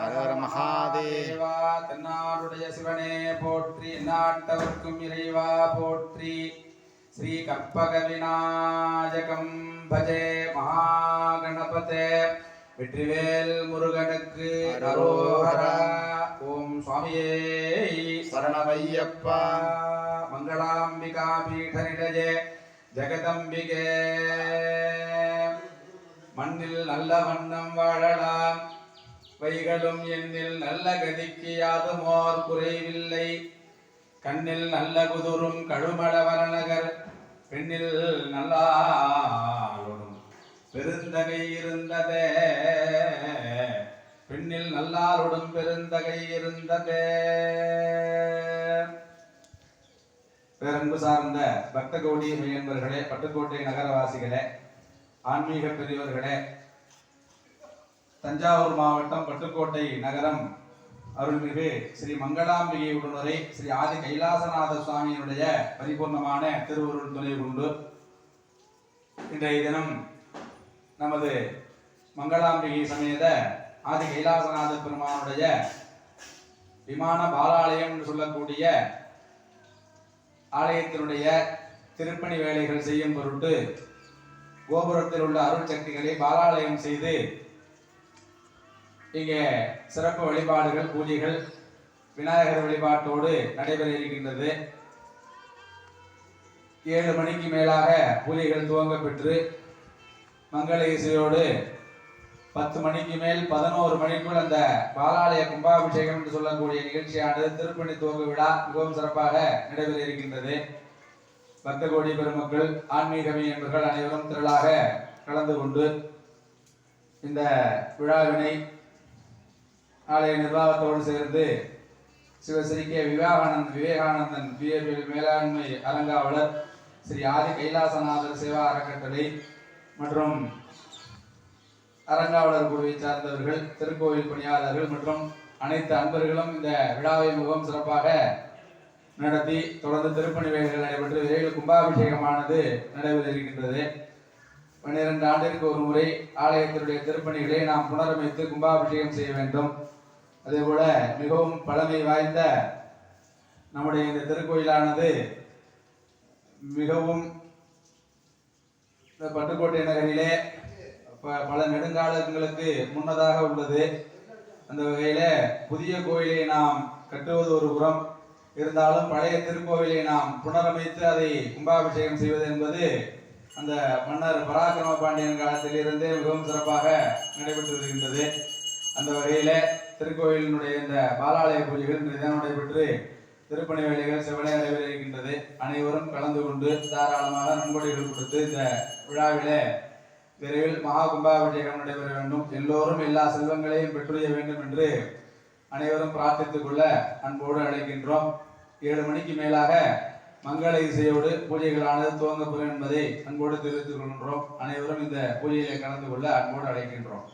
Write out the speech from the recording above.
ஹரஹர மகாதேவா. தென்னாடுடைய சிவனே போற்றி நாட்டவர்க்கும் இறைவா போற்றி. ஸ்ரீ கற்பக விநாயகம் பஜே மகாகணபதே. வெற்றிவேல் முருகனுக்கு அரோஹரா ஓம் சுவாமியே. சரணமையப்பா. மங்களாம்பிகா பீடநிலையே ஜெகதம்பிகே. மண்ணில் நல்ல வண்ணம் வாழலாம். வைகளும் எண்ணில் நல்ல கதிக்கு யாதுமோர் குறைவில்லை. கண்ணில் நல்ல குதுரும் கழுமளவரநகர் பெண்ணில் நல்லாளும் பெருந்தகை இருந்ததே பெண்ணில் நல்லாருடும் பெருந்தகை இருந்ததே. பேரன்பு சார்ந்த பக்த கோடி மையன்பர்களே பட்டுக்கோட்டை நகரவாசிகளே ஆன்மீக பெரியவர்களே தஞ்சாவூர் மாவட்டம் பட்டுக்கோட்டை நகரம் அருள்மிகு ஸ்ரீ மங்களாம்பிகை உடனுரை ஸ்ரீ ஆதி கைலாசநாத சுவாமியினுடைய பரிபூர்ணமான திருவருள் துணை கொண்டு இன்றைய தினம் நமது மங்களாம்பிகை சமேத ஆதி கைலாசநாத பெருமானுடைய விமான பாலாலயம் என்று சொல்லக்கூடிய ஆலயத்தினுடைய திருப்பணி வேலைகள் செய்யும் பொருட்டு கோபுரத்தில் உள்ள அருள் சக்திகளை பாலாலயம் செய்து இங்கே சிறப்பு வழிபாடுகள் பூஜைகள் விநாயகர் வழிபாட்டோடு நடைபெற இருக்கின்றது. ஏழு மணிக்கு மேலாக பூஜைகள் துவங்க பெற்று மங்கள இசையோடு பத்து மணிக்கு மேல் பதினோரு மணிக்குள் அந்த பாலாலய கும்பாபிஷேகம் என்று சொல்லக்கூடிய நிகழ்ச்சியானது திருப்பணி துவங்க விழா மிகவும் சிறப்பாக நடைபெற இருக்கின்றது. பக்த கோடி பெருமக்கள் ஆன்மீக என்பர்கள் அனைவரும் திரளாக கலந்து கொண்டு இந்த விழாவினை ஆலய நிர்வாகத்தோடு சேர்ந்து சிவஸ்ரீ கே விவேகானந்த் விவேகானந்தன் பிஏபிஎல் மேலாண்மை அலங்காவலர் ஸ்ரீ ஆதி கைலாசநாதர் சேவா அறக்கட்டளை மற்றும் அரங்காவலர் குழுவை சார்ந்தவர்கள் திருக்கோவில் பணியாளர்கள் மற்றும் அனைத்து அன்பர்களும் இந்த விழாவை முகம் சிறப்பாக நடத்தி தொடர்ந்து திருப்பணி வேலைகள் நடைபெற்று விரைவில் கும்பாபிஷேகமானது நடைபெற இருக்கின்றது பன்னிரண்டு ஆண்டிற்கு ஒரு முறை ஆலயத்தினுடைய திருப்பணிகளை நாம் புனரமைத்து கும்பாபிஷேகம் செய்ய வேண்டும். அதேபோல மிகவும் பழமை வாய்ந்த நம்முடைய இந்த திருக்கோயிலானது மிகவும் இந்த பட்டுக்கோட்டை நகரிலே ப- பல நெடுங்காலங்களுக்கு முன்னதாக உள்ளது. அந்த வகையில் புதிய கோயிலை நாம் கட்டுவது ஒரு புறம் இருந்தாலும் பழைய திருக்கோவிலை நாம் புனரமைத்து அதை கும்பாபிஷேகம் செய்வது என்பது அந்த மன்னர் பராக்கிரம பாண்டியன் காலத்திலிருந்தே மிகவும் சிறப்பாக நடைபெற்று வருகின்றது. அந்த வகையில திருக்கோவிலினுடைய இந்த பாலாலய பூஜைகள் இன்றைய நடைபெற்று திருப்பணி வேலைகள் செவனே நடைபெற இருக்கின்றது. அனைவரும் கலந்து கொண்டு தாராளமாக நன்கொடைகள் கொடுத்து இந்த விழாவிலே விரைவில் மகா கும்பாபிஷேகம் நடைபெற வேண்டும். எல்லோரும் எல்லா செல்வங்களையும் பெற்றுய வேண்டும் என்று அனைவரும் பிரார்த்தித்துக் கொள்ள அன்போடு அழைக்கின்றோம். ஏழு மணிக்கு மேலாக மங்கள இசையோடு பூஜைகளானது துவங்கப்படும் என்பதை அன்போடு தெரிவித்துக் கொள்கின்றோம். அனைவரும் இந்த பூஜையிலே கலந்து கொள்ள அன்போடு அழைக்கின்றோம்.